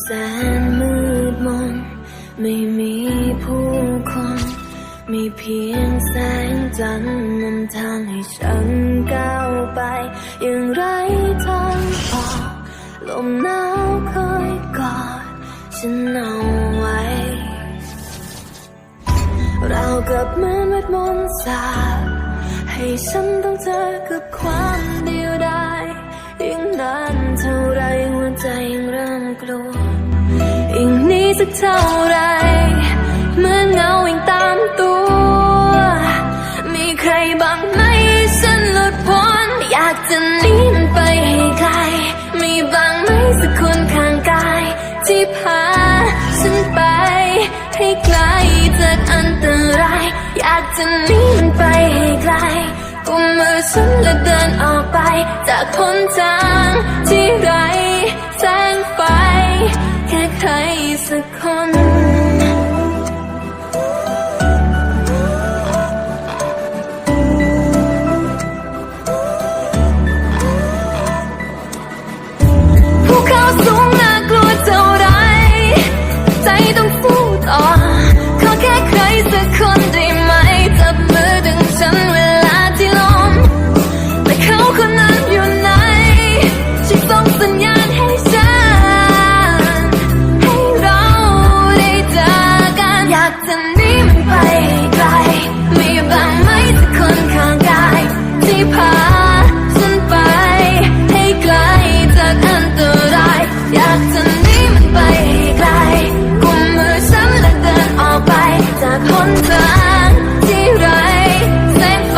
แสนมืดมน ไม่มีผู้คน มีเพียงแสงจันทร์นำทางให้ฉันก้าวไป อย่างไรทางออกลมหนาวเคยกอดฉันเอาไว้ เรากับเหมือนเวทมนต์สาบให้ฉันต้องเจอกับความ เริ่มกลัวยิ่งนี้สักเท่าไรเหมือนเงาวิ่งตามตัว มีใครบ้างไหมฉันหลุดพ้นอยากจะหนีมันไปให้ไกลมีบ้างไหมสักคนข้างกาย ที่พาฉันไป ให้ไกลจากอันตราย อยากจะหนีมันไปให้ไกลกุมมือฉันและเดินออกไป จากหนทางที่ไร สักคนภูเขาสูงน่ากลัวเท่าไรใจต้องสู้ต่อ จากหนทางที่ไรแสงไฟ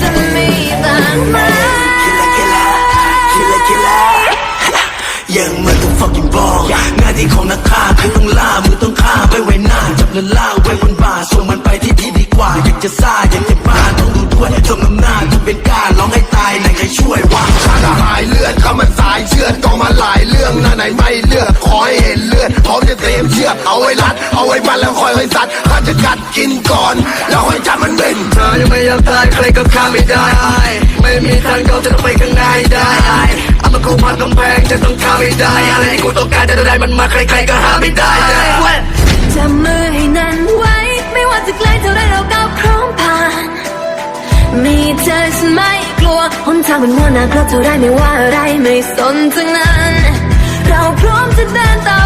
จะมีบ้างไหม Killer, killer ยังเหมือนต้อง fucking ball หน้าที่ของนักฆ่าคือต้องล่ามือต้องฆ่าไปไว้หน้าจับและล่าไว้บนบ่าส่งมันไปที่ที่ดีกว่า อยากจะซ่าอยากจะบ้าต้องดูด้วยสมน้ำหน้าทำเป็นกล้าร้องให้ตายไหนใครช่วยวะข้าทหายเลือดเข้ามาสายเชือดกองมาหลายเรื่องหน้าไหนไม่เลือกขอให้เห็นเลือดพร้อมจะเตรียมเชือกเอาไว้รัด เอาไว้มันแล้วคอยให้สัตว์ข้าจะกัดกินก่อน แล้วค่อยจับมันเป็นเธอยังไม่อยากตายใครก็ฆ่าไม่ได้ ไม่มีทางเขาจะต้องไปข้างในได้เอามากูพันกำแพงจะต้องฆ่าไม่ได้ อะไรที่กูต้องการจะได้มันมาใครๆก็หาไม่ได้เว้ยจับมือให้แนั้นไว้ ไม่ว่าจะไกลเท่าไรเราก้าวพร้อมผ่าน มีเธอฉันไม่กลัวหนทางมันมัวหนักเราเท่าไรไม่ว่าอะไรไม่สนทั้งนั้น เราพร้อมจะเดินต่อ